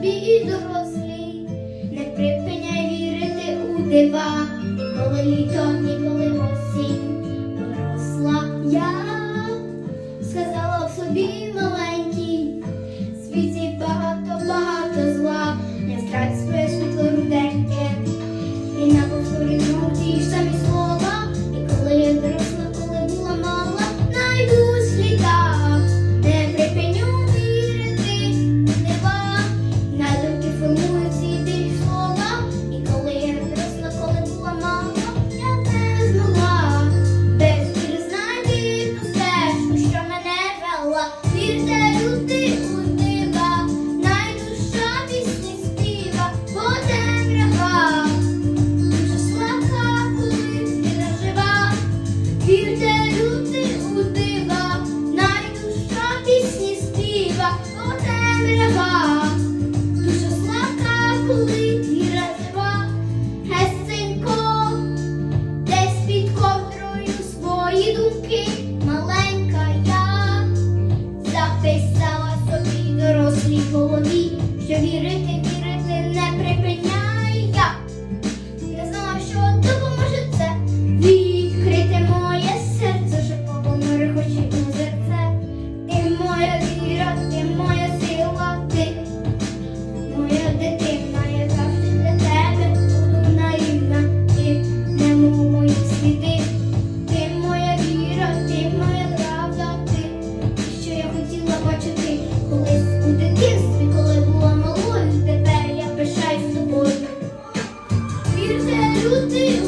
собі і дорослі, не припиняй вірити у дива, коли літо ніколи осінь, доросла я сказала в собі. You Você virou Salut